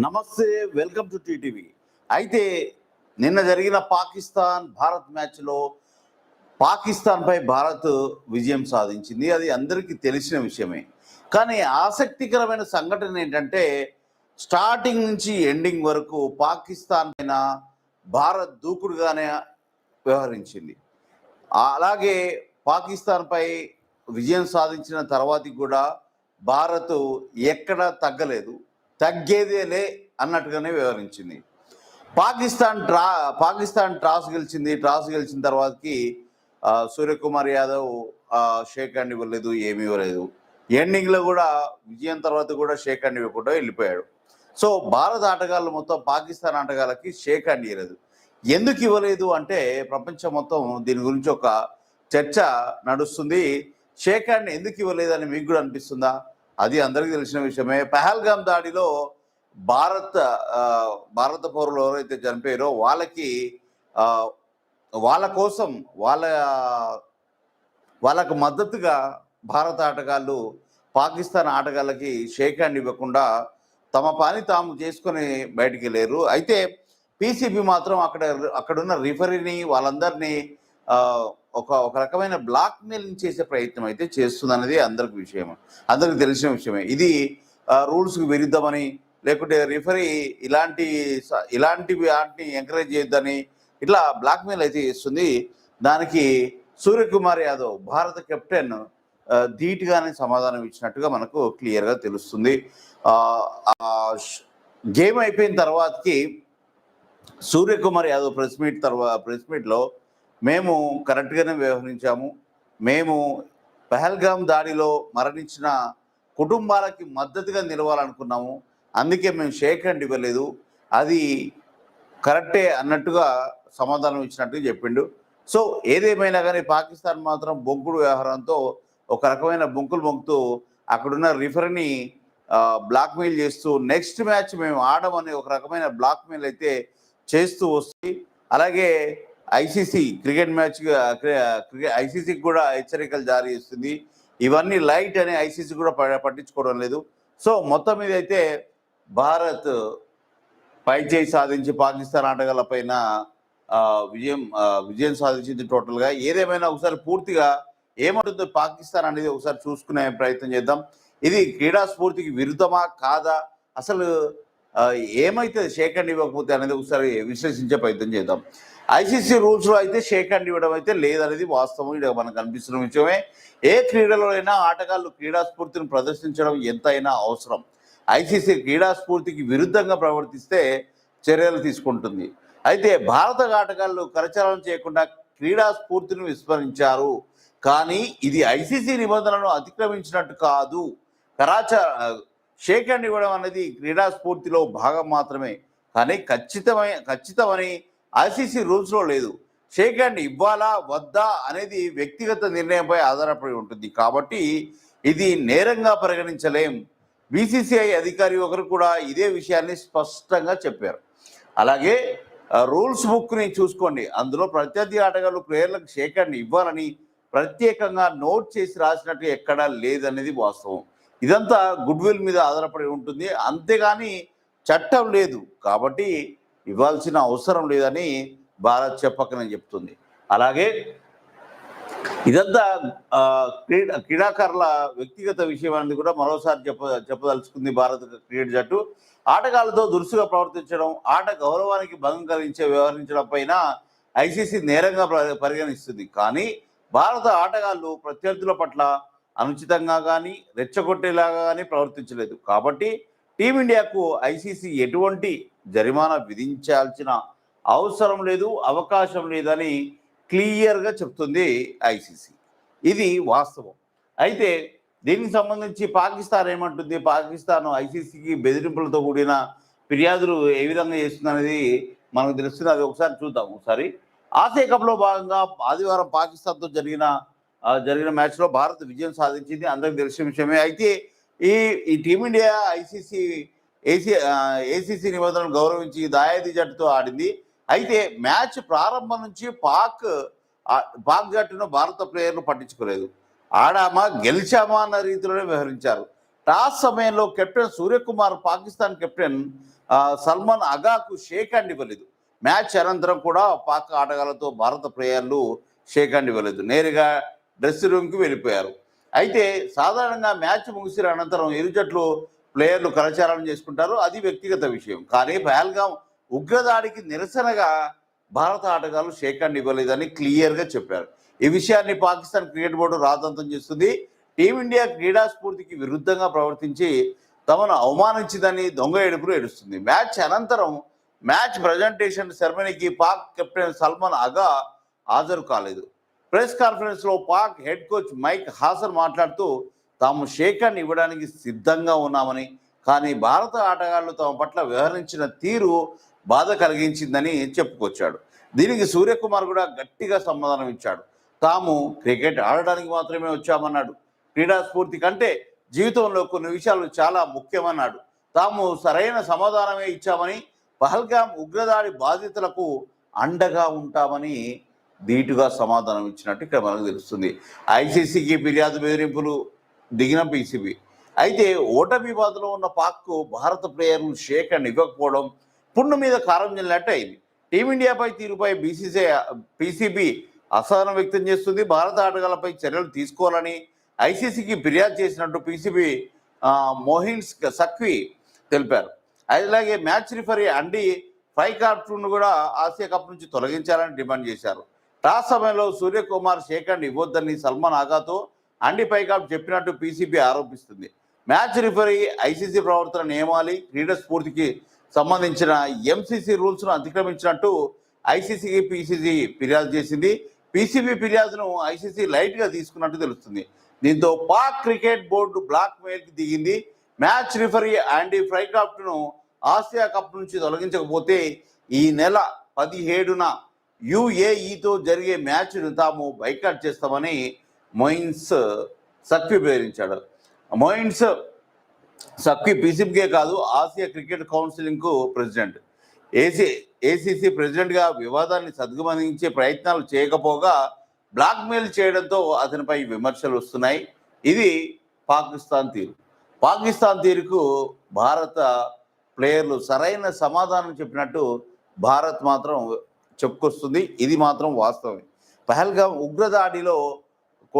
నమస్తే welcome to TTV. అయితే నిన్న జరిగిన పాకిస్తాన్ భారత్ మ్యాచ్లో పాకిస్తాన్పై భారత్ విజయం సాధించింది. అది అందరికీ తెలిసిన విషయమే. కానీ ఆసక్తికరమైన సంఘటన ఏంటంటే స్టార్టింగ్ నుంచి ఎండింగ్ వరకు పాకిస్తాన్ పైన భారత్ దూకుడుగానే వ్యవహరించింది. అలాగే పాకిస్తాన్పై విజయం సాధించిన తర్వాతకి కూడా భారత్ ఎక్కడా తగ్గలేదు. తగ్గేదేలే అన్నట్టుగానే వ్యవహరించింది. పాకిస్తాన్ ట్రా పాకిస్తాన్ టాస్ గెలిచింది టాస్ గెలిచిన తర్వాతకి సూర్యకుమార్ యాదవ్ షేక్ హ్యాండ్ ఇవ్వలేదు ఏమీ ఇవ్వలేదు. ఎండింగ్లో కూడా విజయం తర్వాత కూడా షేక్ హ్యాండ్ ఇవ్వకుండా వెళ్ళిపోయాడు. సో భారత ఆటగాళ్ళు మొత్తం పాకిస్తాన్ ఆటగాళ్ళకి షేక్ హ్యాండ్ ఇవ్వలేదు. ఎందుకు ఇవ్వలేదు అంటే ప్రపంచం మొత్తం దీని గురించి ఒక చర్చ నడుస్తుంది. షేక్ హ్యాండ్ ఎందుకు ఇవ్వలేదని మీకు కూడా అనిపిస్తుందా? అది అందరికీ తెలిసిన విషయమే. పహల్గామ్ దాడిలో భారత భారత పౌరులు ఎవరైతే చనిపోయారో వాళ్ళకి వాళ్ళ కోసం వాళ్ళ వాళ్ళకు మద్దతుగా భారత ఆటగాళ్ళు పాకిస్తాన్ ఆటగాళ్ళకి షేక్ హ్యాండ్ ఇవ్వకుండా తమ పని తాము చేసుకొని బయటికి లేరు అయితే పీసీబీ మాత్రం అక్కడ అక్కడున్న రిఫరీని వాళ్ళందరినీ ఒక ఒక రకమైన బ్లాక్ మెయిలింగ్ చేసే ప్రయత్నం అయితే చేస్తుందనేది అందరికి విషయం అందరికి తెలిసిన విషయమే. ఇది రూల్స్కి విరుద్ధమని లేకుంటే రిఫరీ ఇలాంటి ఇలాంటి వాటిని ఎంకరేజ్ చేయొద్దని ఇట్లా బ్లాక్ మెయిల్ అయితే చేస్తుంది. దానికి సూర్యకుమార్ యాదవ్ భారత కెప్టెన్ ధీటుగానే సమాధానం ఇచ్చినట్టుగా మనకు క్లియర్గా తెలుస్తుంది. గేమ్ అయిపోయిన తర్వాతకి సూర్యకుమార్ యాదవ్ ప్రెస్ మీట్ తర్వాత ప్రెస్ మీట్లో మేము కరెక్ట్గానే వ్యవహరించాము. మేము పహల్గామ్ దాడిలో మరణించిన కుటుంబాలకి మద్దతుగా నిలవాలనుకున్నాము. అందుకే మేము షేక్ హ్యాండ్ ఇవ్వలేదు. అది కరెక్టే అన్నట్టుగా సమాధానం ఇచ్చినట్టుగా చెప్పిండు. సో ఏదేమైనా కానీ పాకిస్తాన్ మాత్రం బొంకుడు వ్యవహారంతో ఒక రకమైన బొంకులు బొంకుతూ అక్కడున్న రిఫర్ని బ్లాక్మెయిల్ చేస్తూ నెక్స్ట్ మ్యాచ్ మేము ఆడమని ఒక రకమైన బ్లాక్మెయిల్ అయితే చేస్తూ వస్తుంది అలాగే ఐసీసీ క్రికెట్ మ్యాచ్ ఐసీసీకి కూడా హెచ్చరికలు జారీ చేస్తుంది. ఇవన్నీ లైట్ అని ఐసీసీ కూడా ప- పట్టించుకోవడం లేదు. సో మొత్తం మీద అయితే భారత్ పై చేయి సాధించి పాకిస్తాన్ ఆటగాళ్ళ పైన విజయం విజయం సాధించింది టోటల్గా. ఏదేమైనా ఒకసారి పూర్తిగా ఏమంటుందో పాకిస్తాన్ అనేది ఒకసారి చూసుకునే ప్రయత్నం చేద్దాం. ఇది క్రీడా స్ఫూర్తికి విరుద్ధమా కాదా? అసలు ఏమైతే షేక్ ఇవ్వకపోతే అనేది ఒకసారి విశ్లేషించే ప్రయత్నం చేద్దాం. ఐసీసీ రూల్స్లో అయితే షేక్ హ్యాండ్ ఇవ్వడం అయితే లేదనేది వాస్తవం. ఇక్కడ మనకు అనిపిస్తున్న విషయమే. ఏ క్రీడలోనైనా ఆటగాళ్ళు క్రీడా స్ఫూర్తిని ప్రదర్శించడం ఎంతైనా అవసరం. ఐసీసీ క్రీడా స్ఫూర్తికి విరుద్ధంగా ప్రవర్తిస్తే చర్యలు తీసుకుంటుంది. అయితే భారత ఆటగాళ్ళు కరచాలనం చేయకుండా క్రీడా స్ఫూర్తిని విస్మరించారు. కానీ ఇది ఐసీసీ నిబంధనలను అతిక్రమించినట్టు కాదు. కరాచ షేక్ హ్యాండ్ ఇవ్వడం అనేది క్రీడా స్ఫూర్తిలో భాగం మాత్రమే. కానీ ఖచ్చితమైన ఖచ్చితమని ఐసీసీ రూల్స్లో లేదు. షేక్ హ్యాండ్ ఇవ్వాలా వద్దా అనేది వ్యక్తిగత నిర్ణయంపై ఆధారపడి ఉంటుంది. కాబట్టి ఇది నేరంగా పరిగణించలేం. బీసీసీఐ అధికారి ఒకరు కూడా ఇదే విషయాన్ని స్పష్టంగా చెప్పారు. అలాగే రూల్స్ బుక్ని చూసుకోండి. అందులో ప్రత్యర్థి ఆటగాళ్ళు ప్లేయర్లకు షేక్ హ్యాండ్ ఇవ్వాలని ప్రత్యేకంగా నోట్ చేసి రాసినట్టు ఎక్కడా లేదనేది వాస్తవం. ఇదంతా గుడ్ విల్ మీద ఆధారపడి ఉంటుంది. అంతేగాని చట్టం లేదు. కాబట్టి ఇవ్వాల్సిన అవసరం లేదని భారత్ చెప్పకనే చెప్తుంది. అలాగే ఇదంతా క్రీడా క్రీడాకారుల వ్యక్తిగత విషయం అనేది కూడా మరోసారి చెప్ప చెప్పదలుచుకుంది భారత క్రికెట్ జట్టు. ఆటగాళ్ళతో దురుసుగా ప్రవర్తించడం ఆట గౌరవానికి భంగం కలిగించే వ్యవహరించడం పైన ఐసీసీ నేరంగా పరిగణిస్తుంది. కానీ భారత ఆటగాళ్ళు ప్రత్యర్థుల పట్ల అనుచితంగా కానీ రెచ్చగొట్టేలాగా కానీ ప్రవర్తించలేదు. కాబట్టి టీమిండియాకు ఐసీసీ ఎటువంటి జరిమానా విధించాల్సిన అవసరం లేదు అవకాశం లేదని క్లియర్గా చెప్తుంది ఐసీసీ. ఇది వాస్తవం. అయితే దీనికి సంబంధించి పాకిస్తాన్ ఏమంటుంది? పాకిస్తాన్ ఐసీసీకి బెదిరింపులతో కూడిన ఫిర్యాదులు ఏ విధంగా చేస్తుందనేది మనకు తెలుస్తుంది. అది ఒకసారి చూద్దాం ఒకసారి. ఆసియా కప్లో భాగంగా ఆదివారం పాకిస్తాన్తో జరిగిన జరిగిన మ్యాచ్లో భారత్ విజయం సాధించింది. అందరికి తెలిసిన విషయమే. అయితే ఈ ఈ టీమిండియా ఐసీసీ ఏసీ ఏసీసీ నిబంధనలు గౌరవించి దాయాది జట్టుతో ఆడింది. అయితే మ్యాచ్ ప్రారంభం నుంచి పాక్ పాక్ జట్టును భారత ప్లేయర్లు పట్టించుకోలేదు. ఆడామా గెలిచామా అన్న రీతిలోనే వ్యవహరించారు. టాస్ సమయంలో కెప్టెన్ సూర్యకుమార్ పాకిస్తాన్ కెప్టెన్ సల్మాన్ అగాకు షేక్ హ్యాండ్ ఇవ్వలేదు. మ్యాచ్ అనంతరం కూడా పాక్ ఆటగాళ్ళతో భారత ప్లేయర్లు షేక్ హ్యాండ్ ఇవ్వలేదు. నేరుగా డ్రెస్ రూమ్కి వెళ్ళిపోయారు. అయితే సాధారణంగా మ్యాచ్ ముగిసిన అనంతరం ఇరు జట్లు ప్లేయర్లు కరచాలనం చేసుకుంటారు. అది వ్యక్తిగత విషయం. కానీ పహల్గాం ఉగ్రదాడికి నిరసనగా భారత ఆటగాళ్ళు షేఖాన్ని ఇవ్వలేదని క్లియర్గా చెప్పారు. ఈ విషయాన్ని పాకిస్తాన్ క్రికెట్ బోర్డు రాతంతం చేస్తుంది. టీమిండియా క్రీడా స్ఫూర్తికి విరుద్ధంగా ప్రవర్తించి తమను అవమానించిందని దొంగ ఏడుపులు ఏడుస్తుంది. మ్యాచ్ అనంతరం మ్యాచ్ ప్రజెంటేషన్ సెరమనీకి పాక్ కెప్టెన్ సల్మాన్ అగా హాజరు కాలేదు. ప్రెస్ కాన్ఫరెన్స్లో Pak head coach Mike Hesson మాట్లాడుతూ తాము షేక్ ఇవ్వడానికి సిద్ధంగా ఉన్నామని కానీ భారత ఆటగాళ్ళు తమ పట్ల వ్యవహరించిన తీరు బాధ కలిగించిందని చెప్పుకొచ్చాడు. దీనికి సూర్యకుమార్ కూడా గట్టిగా సమాధానం ఇచ్చాడు. తాము క్రికెట్ ఆడడానికి మాత్రమే వచ్చామన్నాడు. క్రీడా స్ఫూర్తి కంటే జీవితంలో కొన్ని విషయాలు చాలా ముఖ్యమన్నాడు. తాము సరైన సమాధానమే ఇచ్చామని పహల్గాం ఉగ్రదాడి బాధితులకు అండగా ఉంటామని ధీటుగా సమాధానం ఇచ్చినట్టు ఇక్కడ మనకు తెలుస్తుంది. ఐసీసీకి ఫిర్యాదు బెదిరింపులు దిగిన పీసీబీ. అయితే ఓటమి బాధలో ఉన్న పాక్కు భారత ప్లేయర్ను షేక్ అండ్ ఇవ్వకపోవడం పుండు మీద కారం చెల్లినట్టు అయింది. టీమిండియాపై తీరుపై బీసీసీ పీసీబీ అసహనం వ్యక్తం చేస్తుంది. భారత ఆటగాళ్ళపై చర్యలు తీసుకోవాలని ఐసీసీకి ఫిర్యాదు చేసినట్టు పీసీబీ మోహిన్స్ సక్వి తెలిపారు. అలాగే match referee Andy Pycroft కూడా ఆసియా కప్ నుంచి తొలగించాలని డిమాండ్ చేశారు. టాస్ సమయంలో సూర్యకుమార్ షేక్ అండ్ ఇవ్వొద్దని సల్మాన్ ఆగాతో అండి పైకాప్ చెప్పినట్టు పీసీబీ ఆరోపిస్తుంది. మ్యాచ్ రిఫరీ ఐసీసీ ప్రవర్తన నియమాలి క్రీడా స్ఫూర్తికి సంబంధించిన ఎంసీసీ రూల్స్ను అతిక్రమించినట్టు ఐసీసీకి పీసీసీ ఫిర్యాదు చేసింది. పీసీబీ ఫిర్యాదును ఐసీసీ లైట్గా తీసుకున్నట్టు తెలుస్తుంది. దీంతో పాక్ క్రికెట్ బోర్డు బ్లాక్ మెయిల్కి దిగింది. మ్యాచ్ రిఫరీ యాండీ ఫ్రైక్రాఫ్ట్ను ఆసియా కప్ నుంచి తొలగించకపోతే ఈ నెల పదిహేడున యుఏఈతో జరిగే మ్యాచ్ను తాము బైకాట్ చేస్తామని మొయిన్స్ సక్వి uh, బెదిరించాడు. మొయిన్స్ సక్వి పీసీబీకే కాదు ఆసియా క్రికెట్ కౌన్సిలింగ్కు ప్రెసిడెంట్ ఏసీ ఏసీసీ ప్రెసిడెంట్గా వివాదాన్ని సద్గమనించే ప్రయత్నాలు చేయకపోగా బ్లాక్మెయిల్ చేయడంతో అతనిపై విమర్శలు వస్తున్నాయి. ఇది పాకిస్తాన్ తీరు. పాకిస్తాన్ తీరుకు భారత ప్లేయర్లు సరైన సమాధానం చెప్పినట్టు భారత్ మాత్రం చెప్పుకొస్తుంది. ఇది మాత్రం వాస్తవమే. పహల్గా ఉగ్రదాడిలో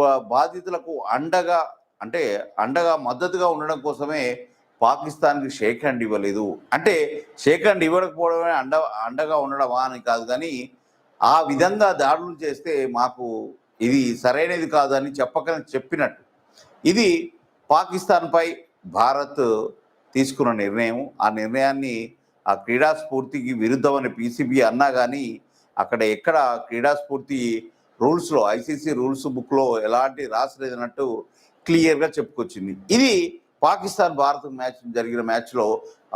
బాధితులకు అండగా అంటే అండగా మద్దతుగా ఉండడం కోసమే పాకిస్తాన్కి షేక్ హ్యాండ్ ఇవ్వలేదు. అంటే షేక్ హ్యాండ్ ఇవ్వకపోవడమే అండ అండగా ఉండడమా అని కాదు కానీ ఆ విధంగా దాడులు చేస్తే మాకు ఇది సరైనది కాదని చెప్పకనే చెప్పినట్టు. ఇది పాకిస్తాన్పై భారత్ తీసుకున్న నిర్ణయం. ఆ నిర్ణయాన్ని ఆ క్రీడా స్ఫూర్తికి విరుద్ధమని పీసీబీ అన్నా కానీ అక్కడ ఎక్కడ క్రీడా స్ఫూర్తి రూల్స్లో ఐసీసీ రూల్స్ బుక్లో ఎలాంటి రాసలేదన్నట్టు క్లియర్గా చెప్పుకొచ్చింది. ఇది పాకిస్తాన్ భారత్ మ్యాచ్ జరిగిన మ్యాచ్లో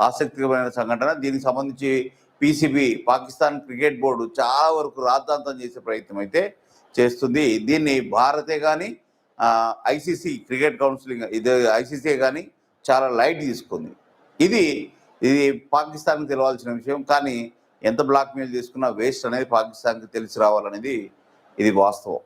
ఆసక్తికరమైన సంఘటన. దీనికి సంబంధించి పీసీబీ పాకిస్తాన్ క్రికెట్ బోర్డు చాలా వరకు రాద్ధాంతం చేసే ప్రయత్నం అయితే చేస్తుంది. దీన్ని భారతే కానీ ఐసీసీ క్రికెట్ కౌన్సిలింగ్ ఇది ఐసీసీ కానీ చాలా లైట్ తీసుకుంది. ఇది ఇది పాకిస్తాన్కి తెలవాల్సిన విషయం. కానీ ఎంత బ్లాక్ మెయిల్ తీసుకున్నా వేస్ట్ అనేది పాకిస్తాన్కి తెలిసి రావాలనేది ఇది వాస్తవం.